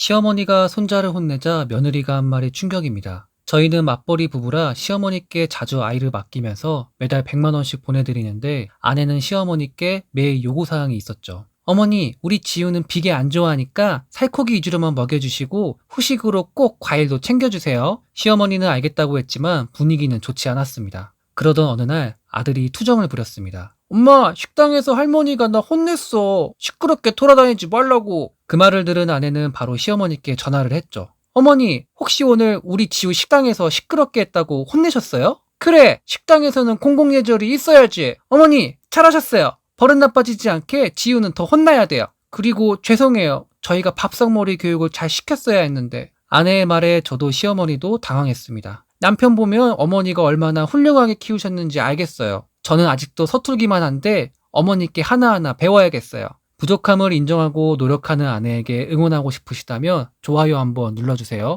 시어머니가 손자를 혼내자 며느리가 한 말이 충격입니다. 저희는 맞벌이 부부라 시어머니께 자주 아이를 맡기면서 매달 100만원씩 보내드리는데 아내는 시어머니께 매일 요구사항이 있었죠. 어머니, 우리 지우는 비계 안 좋아하니까 살코기 위주로만 먹여주시고 후식으로 꼭 과일도 챙겨주세요. 시어머니는 알겠다고 했지만 분위기는 좋지 않았습니다. 그러던 어느 날 아들이 투정을 부렸습니다. 엄마, 식당에서 할머니가 나 혼냈어. 시끄럽게 돌아다니지 말라고. 그 말을 들은 아내는 바로 시어머니께 전화를 했죠. 어머니, 혹시 오늘 우리 지우 식당에서 시끄럽게 했다고 혼내셨어요? 그래, 식당에서는 공공예절이 있어야지. 어머니, 잘하셨어요. 버릇 나빠지지 않게 지우는 더 혼나야 돼요. 그리고 죄송해요. 저희가 밥상머리 교육을 잘 시켰어야 했는데. 아내의 말에 저도 시어머니도 당황했습니다. 남편 보면 어머니가 얼마나 훌륭하게 키우셨는지 알겠어요. 저는 아직도 서툴기만 한데 어머니께 하나하나 배워야겠어요. 부족함을 인정하고 노력하는 아내에게 응원하고 싶으시다면 좋아요 한번 눌러주세요.